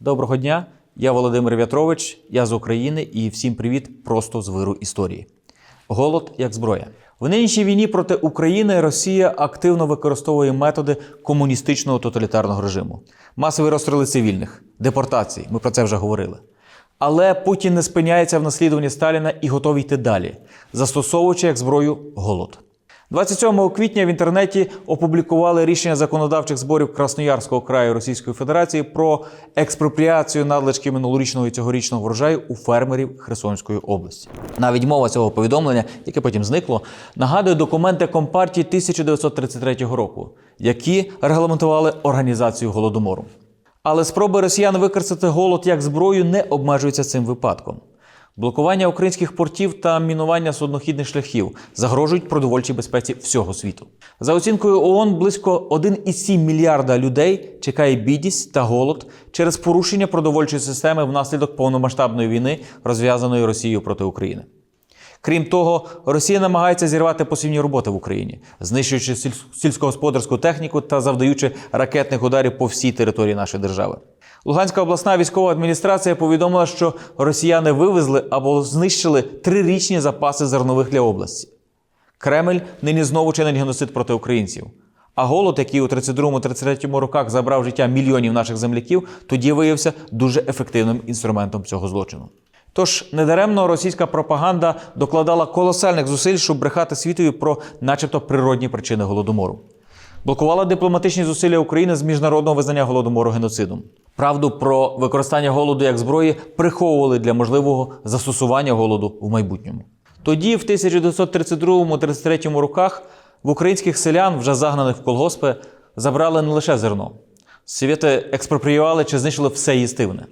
Доброго дня, я Володимир В'ятрович, я з України і всім привіт просто з виру історії. Голод як зброя. В нинішній війні проти України Росія активно використовує методи комуністичного тоталітарного режиму, масові розстріли цивільних, депортації. Ми про це вже говорили. Але Путін не спиняється в наслідуванні Сталіна і готовий йти далі, застосовуючи як зброю голод. 27 квітня в інтернеті опублікували рішення законодавчих зборів Красноярського краю Російської Федерації про експропріацію надлишки минулорічного і цьогорічного врожаю у фермерів Херсонської області. Навіть мова цього повідомлення, яке потім зникло, нагадує документи Компартії 1933 року, які регламентували організацію голодомору. Але спроби росіян використати голод як зброю не обмежуються цим випадком. Блокування українських портів та мінування суднохідних шляхів загрожують продовольчій безпеці всього світу. За оцінкою ООН, близько 1,7 мільярда людей чекає бідність та голод через порушення продовольчої системи внаслідок повномасштабної війни, розв'язаної Росією проти України. Крім того, Росія намагається зірвати посівні роботи в Україні, знищуючи сільськогосподарську техніку та завдаючи ракетних ударів по всій території нашої держави. Луганська обласна військова адміністрація повідомила, що росіяни вивезли або знищили трирічні запаси зернових для області. Кремль нині знову чинить геноцид проти українців. А голод, який у 32-33 роках забрав життя мільйонів наших земляків, тоді виявився дуже ефективним інструментом цього злочину. Тож недаремно російська пропаганда докладала колосальних зусиль, щоб брехати світові про, начебто, природні причини голодомору. Блокувала дипломатичні зусилля України з міжнародного визнання голодомору геноцидом. Правду про використання голоду як зброї приховували для можливого застосування голоду в майбутньому. Тоді, в 1932-33 роках, в українських селян, вже загнаних в колгоспи, забрали не лише зерно. Совєти експропріювали чи знищили все їстивне.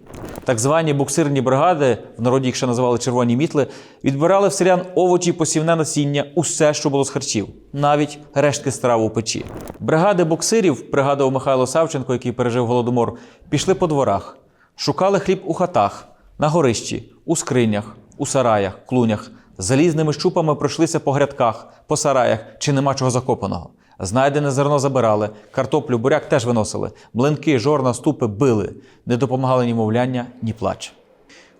Так звані буксирні бригади, в народі їх ще називали червоні мітли, відбирали в селян овочі, посівне насіння, усе, що було з харчів, навіть рештки страв у печі. Бригади буксирів, пригадував Михайло Савченко, який пережив голодомор, пішли по дворах, шукали хліб у хатах, на горищі, у скринях, у сараях, клунях, залізними щупами пройшлися по грядках, по сараях, чи нема чого закопаного. Знайдене зерно забирали, картоплю, буряк теж виносили, млинки, жорна, ступи били, не допомагали ні мовляння, ні плач.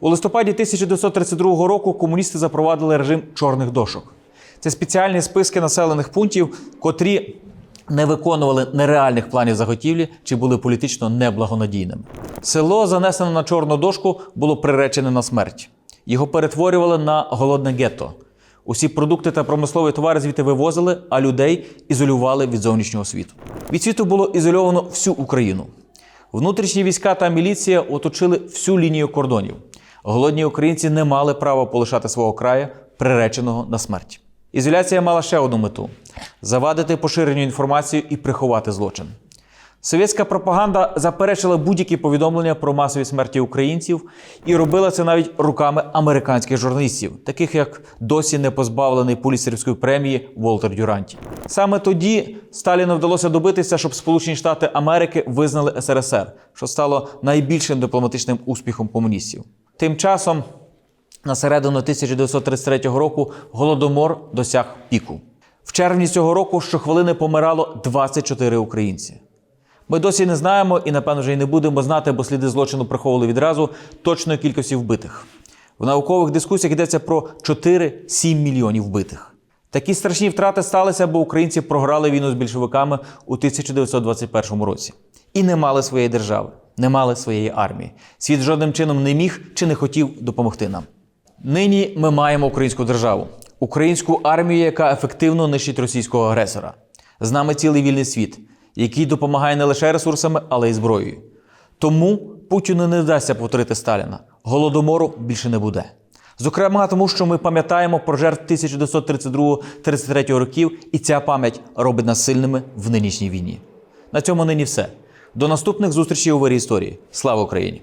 У листопаді 1932 року комуністи запровадили режим чорних дошок. Це спеціальні списки населених пунктів, котрі не виконували нереальних планів заготівлі чи були політично неблагонадійними. Село, занесене на чорну дошку, було приречене на смерть. Його перетворювали на голодне гетто. Усі продукти та промислові товари звідти вивозили, а людей ізолювали від зовнішнього світу. Від світу було ізольовано всю Україну. Внутрішні війська та міліція оточили всю лінію кордонів. Голодні українці не мали права полишати свого краю, приреченого на смерть. Ізоляція мала ще одну мету завадити поширенню інформації і приховати злочин. Совєтська пропаганда заперечила будь-які повідомлення про масові смерті українців і робила це навіть руками американських журналістів, таких як досі не позбавлений Пуліцерівської премії Волтер Дюранті. Саме тоді Сталіну вдалося добитися, щоб Сполучені Штати Америки визнали СРСР, що стало найбільшим дипломатичним успіхом комуністів. Тим часом, на середину 1933 року, голодомор досяг піку. В червні цього року щохвилини помирало 24 українці. Ми досі не знаємо і, напевно, вже й не будемо знати, бо сліди злочину приховували відразу точної кількості вбитих. В наукових дискусіях йдеться про 4-7 мільйонів вбитих. Такі страшні втрати сталися, бо українці програли війну з більшовиками у 1921 році і не мали своєї держави, не мали своєї армії. Світ жодним чином не міг чи не хотів допомогти нам. Нині ми маємо українську державу, українську армію, яка ефективно нищить російського агресора. З нами цілий вільний світ, який допомагає не лише ресурсами, але й зброєю. Тому Путіну не вдасться повторити Сталіна. Голодомору більше не буде. Зокрема, тому що ми пам'ятаємо про жертв 1932-33 років, і ця пам'ять робить нас сильними в нинішній війні. На цьому нині все. До наступних зустрічей у вирі історії. Слава Україні!